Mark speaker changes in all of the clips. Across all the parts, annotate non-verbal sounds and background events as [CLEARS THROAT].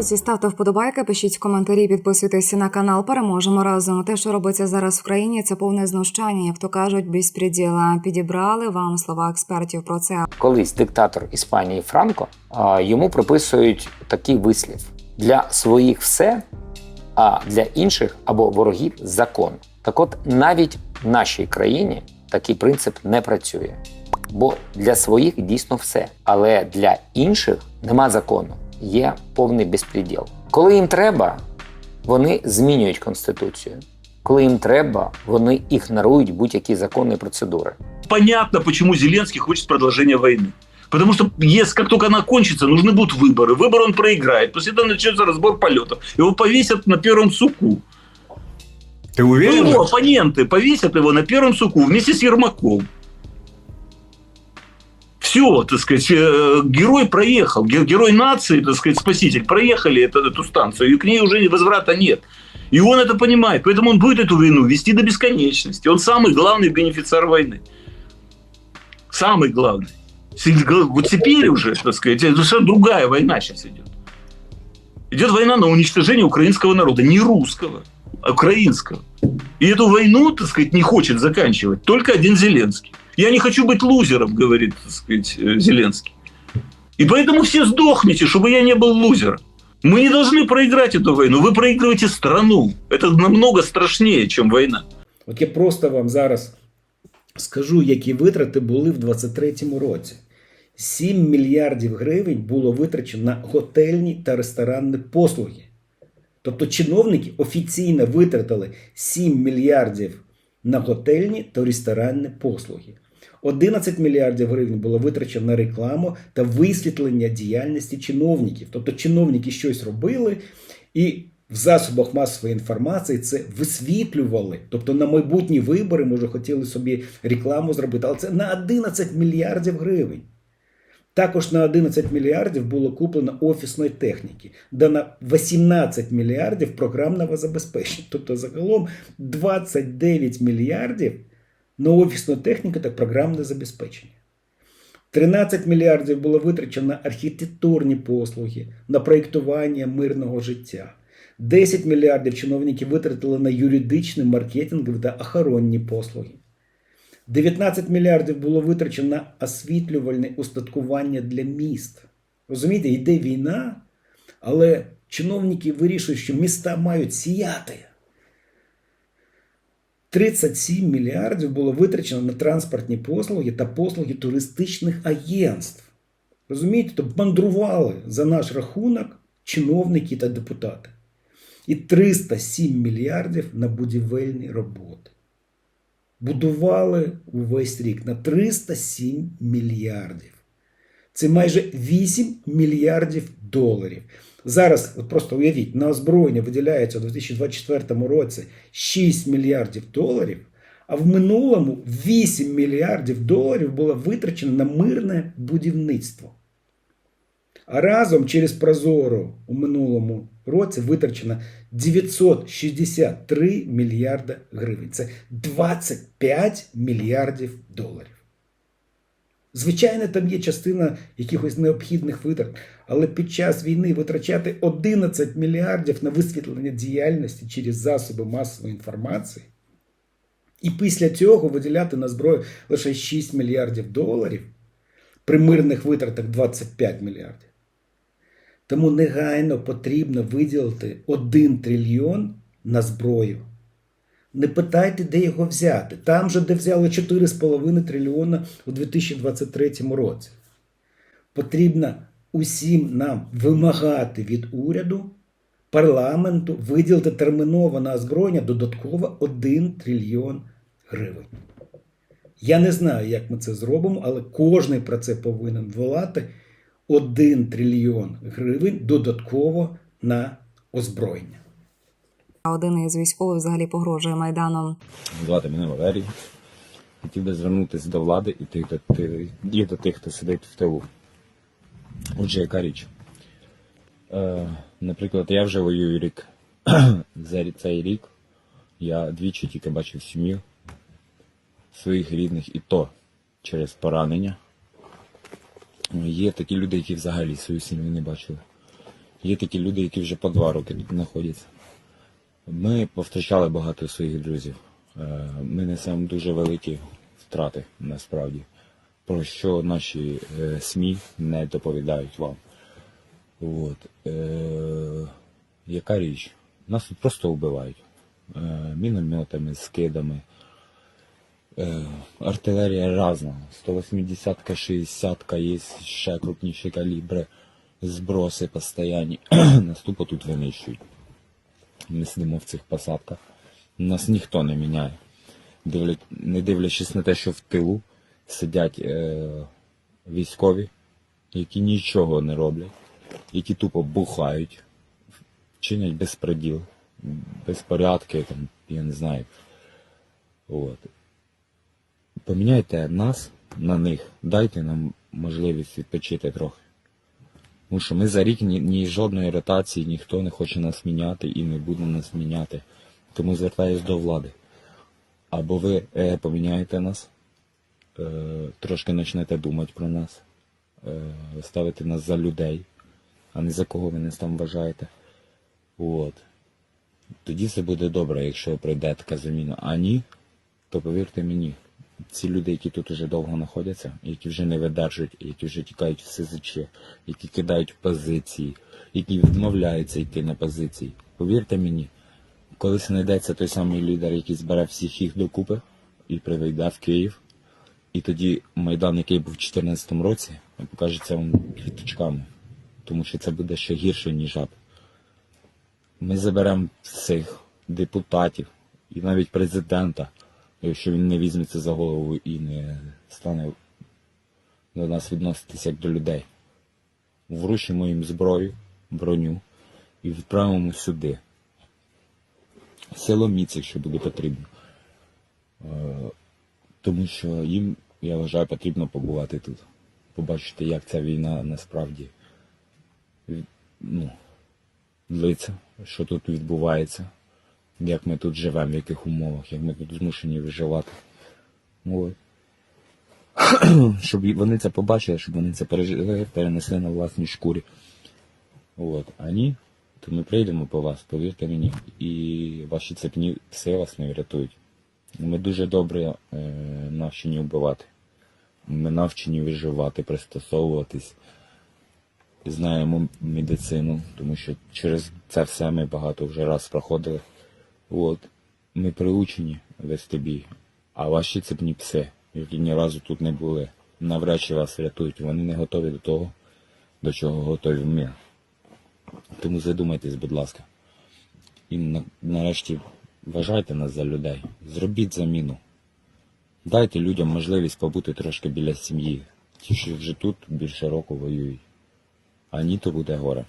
Speaker 1: Друзі, ставте вподобайки, пишіть коментарі, підписуйтесь на канал. Переможемо разом. Те, що робиться зараз в країні, це повне знущання, як то кажуть, безпреділа. Підібрали вам слова експертів про це.
Speaker 2: колись диктатор Іспанії Франко, йому приписують такий вислів: для своїх все, а для інших або ворогів закон. Так от навіть в нашій країні такий принцип не працює. Бо для своїх дійсно все, але для інших нема закону, є повний безпреділ. Коли їм треба, вони змінюють конституцію. Коли їм треба, вони ігнорують будь-які закони і процедури.
Speaker 3: понятно, почему Зеленский хочет продолжения войны. Потому что если как только она кончится, нужны будут выборы. Выборы он проиграет. После этого начнется разбор полетов. Его повесят на первом суку.
Speaker 4: Ты
Speaker 3: Ну,
Speaker 4: уверен?
Speaker 3: его оппоненты повесят его на первом суку вместе с Ермаком. Все, так сказать, э, герой проехал, ге- герой нации, так сказать, спаситель, проехали эту, эту станцию, и к ней уже возврата нет. И он это понимает, поэтому он будет эту войну вести до бесконечности. Он самый главный бенефициар войны. Самый главный. Вот теперь уже, так сказать, это совершенно другая война сейчас идет. Идет война на уничтожение украинского народа, не русского, а украинского. И эту войну, так сказать, не хочет заканчивать только один Зеленский. Я не хочу быть лузером, говорит, так сказать, э, Зеленский. И поэтому все сдохните, чтобы я не был лузером. Мы не должны проиграть эту войну. Вы проигрываете страну. Это намного страшнее, чем война.
Speaker 5: От я просто вам зараз скажу, які витрати були в 2023 році. 7 мільярдів гривень було витрачено на готельні та ресторанні послуги. Тобто чиновники офіційно витратили 7 мільярдів на готельні та ресторанні послуги. 11 мільярдів гривень було витрачено на рекламу та висвітлення діяльності чиновників. Тобто чиновники щось робили і в засобах масової інформації це висвітлювали. Тобто на майбутні вибори, може, хотіли собі рекламу зробити, але це на 11 мільярдів гривень. Також на 11 мільярдів було куплено офісної техніки, да на 18 мільярдів програмного забезпечення. Тобто загалом 29 мільярдів на офісну техніку та програмне забезпечення. 13 мільярдів було витрачено на архітектурні послуги, на проєктування мирного життя. 10 мільярдів чиновники витратили на юридичні, маркетингові та охоронні послуги. 19 мільярдів було витрачено на освітлювальне устаткування для міст. Розумієте, йде війна, але чиновники вирішують, що міста мають сіяти. 37 мільярдів було витрачено на транспортні послуги та послуги туристичних агентств. Розумієте, то мандрували за наш рахунок чиновники та депутати. І 307 мільярдів на будівельні роботи. Будували увесь рік на 307 мільярдів. Це майже 8 мільярдів доларів. Зараз, от просто уявіть, на озброєння виділяється у 2024 році 6 мільярдів доларів, а в минулому 8 мільярдів доларів було витрачено на мирне будівництво. А разом через Прозоро у минулому році витрачено 963 мільярда гривень. Це 25 мільярдів доларів. Звичайно, там є частина якихось необхідних витрат, але під час війни витрачати 11 мільярдів на висвітлення діяльності через засоби масової інформації, і після цього виділяти на зброю лише 6 мільярдів доларів при мирних витратах 25 мільярдів. Тому негайно потрібно виділити 1 трильйон на зброю. Не питайте, де його взяти. Там же, де взяли 4,5 трильйона у 2023 році. Потрібно усім нам вимагати від уряду, парламенту виділити терміново на озброєння додатково 1 трильйон гривень. Я не знаю, як ми це зробимо, але кожен про це повинен волати 1 трильйон гривень додатково на озброєння.
Speaker 1: А один із військових взагалі погрожує майданом.
Speaker 6: Звати мене Валерій. Хотів би звернутися до влади і тих, і до тих, хто сидить в тилу. Отже, яка річ? Е, наприклад, я вже воюю рік. [CLEARS THROAT] За цей рік я двічі тільки бачив сім'ю своїх рідних, і то через поранення. Є такі люди, які взагалі свою сім'ю не бачили. Є такі люди, які вже по два роки знаходяться. Ми повтрачали багато своїх друзів. Е, Ми несемо дуже великі втрати насправді, про що наші е, СМІ не доповідають вам. От. Е, яка річ? Нас тут просто вбивають. Е, мінометами, скидами. Е, артилерія різна. 180-ка, 60-ка, є ще крупніші калібри, зброси постійні. [CLEARS THROAT] Нас тупо тут винищують. Ми сидимо в цих посадках. Нас ніхто не міняє. Не дивлячись на те, що в тилу сидять е, військові, які нічого не роблять, які тупо бухають, чинять безпреділ, безпорядки, там, я не знаю. От. Поміняйте нас на них, дайте нам можливість відпочити трохи. Тому що ми за рік ні, ні жодної ротації ніхто не хоче нас міняти і не буде нас міняти. Тому звертаюсь до влади. Або ви е, поміняєте нас, е, трошки почнете думати про нас, е, ставити нас за людей, а не за кого ви нас там вважаєте. От. Тоді все буде добре, якщо прийде така заміна. А ні, то повірте мені, ці люди, які тут уже довго знаходяться, які вже не видержують, які вже тікають в СЗЧ, які кидають позиції, які відмовляються йти на позиції. Повірте мені, колись знайдеться той самий лідер, який збере всіх їх докупи і приведе в Київ. І тоді Майдан, який був у 2014 році, покажеться вам квіточками. Тому що це буде ще гірше, ніж ад. Ми заберемо всіх депутатів і навіть президента, якщо він не візьметься за голову і не стане до нас відноситися як до людей. Вручимо їм зброю, броню і відправимо сюди. Силоміць, якщо буде потрібно. Е, Тому що їм, я вважаю, потрібно побувати тут. Побачити, як ця війна насправді ну, длиться, що тут відбувається, як ми тут живемо, в яких умовах, як ми тут змушені виживати. От. [CLEARS THROAT] Щоб вони це побачили, щоб вони це пережили, перенесли на власній шкурі. От. А ні, то ми прийдемо по вас, повірте мені, і ваші цепні пси вас не врятують. Ми дуже добре е, навчені вбивати. Ми навчені виживати, пристосовуватись знаємо медицину, тому що через це все ми багато вже раз проходили. От. Ми приучені вести бій, а ваші цепні пси, які ні разу тут не були, навряд чи вас рятують. Вони не готові до того, до чого готові ми. Тому задумайтесь, будь ласка. І на- нарешті вважайте нас за людей. Зробіть заміну. Дайте людям можливість побути трошки біля сім'ї. Ті, що вже тут більше року воюють а ні, то буде горе.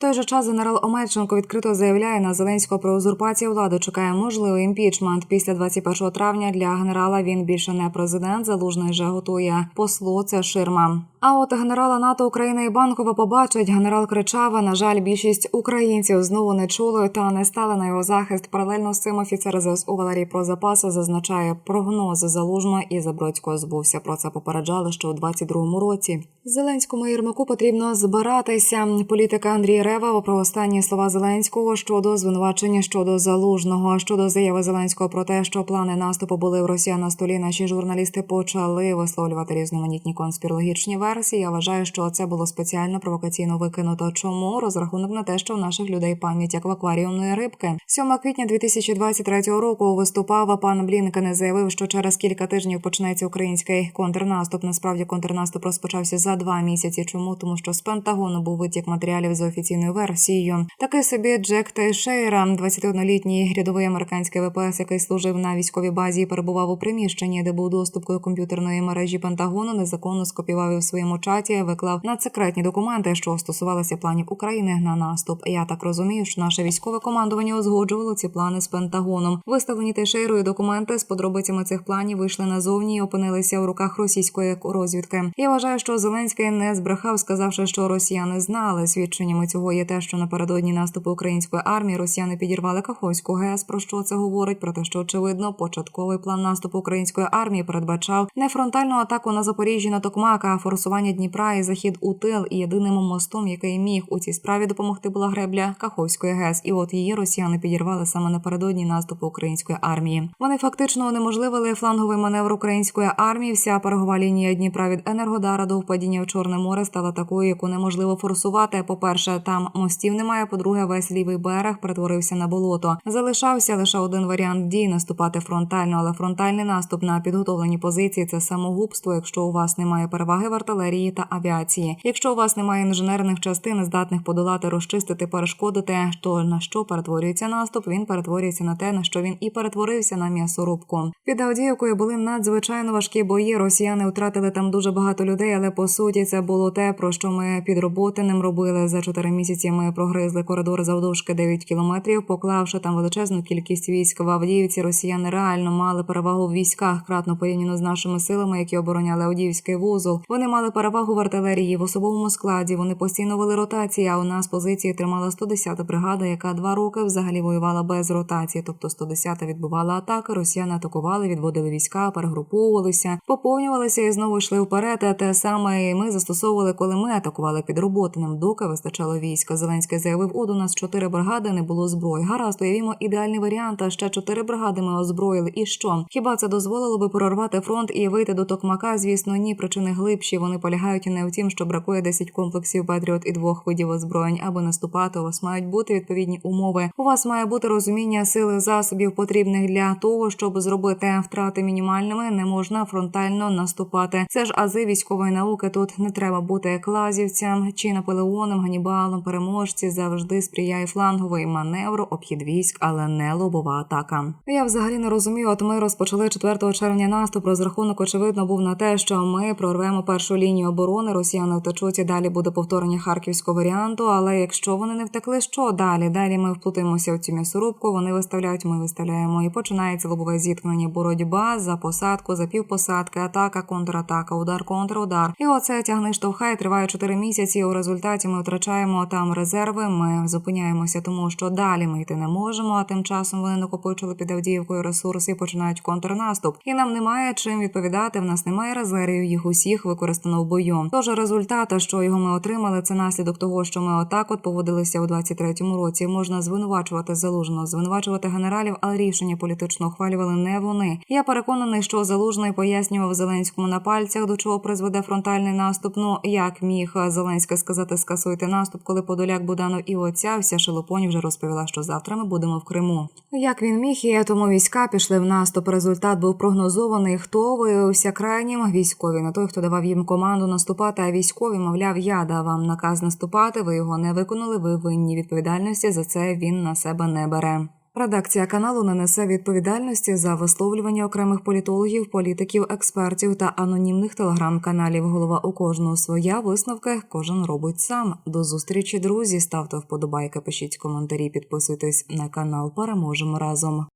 Speaker 1: Той же час генерал Омельченко відкрито заявляє на Зеленського про узурпацію влади. Чекає можливий імпічмент. Після 21 травня для генерала він більше не президент. Залужний вже готує послу. Це ширма. А от генерала НАТО України і Банкова побачить. Генерал кричава. На жаль, більшість українців знову не чули та не стали на його захист. Паралельно з цим офіцер ЗСУ Валерій Прозапаса зазначає прогнози залужного і Забродського збувся. Про це попереджали ще у 22-му році. Зеленському і Єрмаку потрібно збиратися. Політика Андрій Рева про останні слова Зеленського щодо звинувачення щодо залужного щодо заяви Зеленського про те, що плани наступу були в Росія на столі. Наші журналісти почали висловлювати різноманітні конспірологічні версії. Я вважаю, що це було спеціально провокаційно викинуто. Чому розрахунок на те, що в наших людей пам'ять як в акваріумної рибки? 7 квітня 2023 року виступав пан Блінкен і заявив, що через кілька тижнів почнеться український контрнаступ. Насправді контрнаступ розпочався за два місяці. Чому тому, що з Пентагону був витік матеріалів за офіційною версією. Такий собі Джек Тейшейра, 21-літній рядовий американський ВПС, який служив на військовій базі і перебував у приміщенні, де був доступ до комп'ютерної мережі Пентагону, незаконно скопіював і в своєму чаті, виклав надсекретні документи, що стосувалися планів України на наступ. Я так розумію, що наше військове командування узгоджувало ці плани з Пентагоном. Виставлені Тейшейрою документи з подробицями цих планів вийшли назовні і опинилися у руках російської розвідки. Я вважаю, що Зеленський не збрехав, сказавши, що росіяни знали. Свідченнями цього є те, що напередодні наступу української армії росіяни підірвали Каховську ГЕС. Про що це говорить? Про те, що очевидно початковий план наступу української армії передбачав не фронтальну атаку на Запоріжжя на Токмак, а форсування форсування Дніпра і захід у тил. І єдиним мостом, який міг у цій справі допомогти, була гребля Каховської ГЕС. І от її росіяни підірвали саме напередодні наступу української армії. Вони фактично унеможливили фланговий маневр української армії. Вся берегова лінія Дніпра від Енергодара до впадіння в Чорне море стала такою, яку неможливо форсувати. По перше, там мостів немає. По-друге, весь лівий берег перетворився на болото. Залишався лише один варіант дій наступати фронтально, але фронтальний наступ на підготовлені позиції це самогубство, якщо у вас немає переваги в артилерії та авіації. Якщо у вас немає інженерних частин, здатних подолати, розчистити, перешкодити, то на що перетворюється наступ? Він перетворюється на те, на що він і перетворився на м'ясорубку. Під Авдіївкою були надзвичайно важкі бої. Росіяни втратили там дуже багато людей, але по суті це було те, про що ми під роботиним робили за чотири місяці. Ми прогризли коридор завдовжки 9 кілометрів, поклавши там величезну кількість військ в Авдіївці. Росіяни реально мали перевагу в військах, кратно порівняно з нашими силами, які обороняли Авдіївський вузол. Вони мали перевагу в артилерії в особовому складі. Вони постійно вели ротації. А у нас позиції тримала 110-та бригада, яка два роки взагалі воювала без ротації. Тобто 110-та відбувала атаки. Росіяни атакували, відводили війська, перегруповувалися, поповнювалися і знову йшли вперед. Те саме ми застосовували, коли ми атакували під роботиним. Доки вистачало війська. Зеленський заявив: от у нас чотири бригади, не було зброї. Гаразд, уявімо ідеальний варіант. А ще чотири бригади ми озброїли. І що? Хіба це дозволило би прорвати фронт і вийти до Токмака? Звісно, ні. Причини глибші. Вони полягають не в тім, що бракує 10 комплексів Патріот і двох видів озброєнь, аби наступати. У вас мають бути відповідні умови. У вас має бути розуміння сили засобів, потрібних для того, щоб зробити втрати мінімальними. Не можна фронтально наступати. Це ж ази військової науки. Тут не треба бути клазівцям чи Наполеоном, Ганібалом. Переможці завжди сприяє фланговий маневру, обхід військ, але не лобова атака. Я взагалі не розумію. От ми розпочали 4 червня наступ. Розрахунок очевидно був на те, що ми прорвемо першу лінію оборони. Росіяни втечуть і далі буде повторення харківського варіанту. Але якщо вони не втекли, що далі? Далі ми вплутаємося в цю м'ясорубку. Вони виставляють, ми виставляємо. І починається лобове зіткнення, боротьба за посадку, за півпосадки, атака, контратака, удар, контрудар. І оце тягне штовхає, триває 4 місяці. У результаті ми втрачаємо там резерви. Ми зупиняємося, тому що далі ми йти не можемо. А тим часом вони накопичили під Авдіївкою ресурси і починають контрнаступ. І нам немає чим відповідати. В нас немає резервів. Їх усіх використано в бою. Тож результат, що його ми отримали, це наслідок того, що ми отак от поводилися у 23-му році. Можна звинувачувати залужного, звинувачувати генералів, але рішення політично ухвалювали не вони. Я переконаний, що залужний пояснював Зеленському на пальцях, до чого призведе фронтальний наступ. Ну як міг Зеленський сказати, скасуйте наступ, коли Подоляк Буданов і оця вся шелопонь вже розповіла, що завтра ми будемо в Криму. Як він міг, і тому війська пішли в наступ. Результат був прогнозований. Хто виявився крайнім? Військові не той, хто давав їм команду наступати, а військові, мовляв, я дав вам наказ наступати. Ви його не виконали. Ви винні відповідальності за це він на себе не бере. Редакція каналу не несе відповідальності за висловлювання окремих політологів, політиків, експертів та анонімних телеграм-каналів. Голова у кожного своя висновки кожен робить сам. До зустрічі, друзі. Ставте вподобайки, пишіть коментарі, підписуйтесь на канал. Переможемо разом.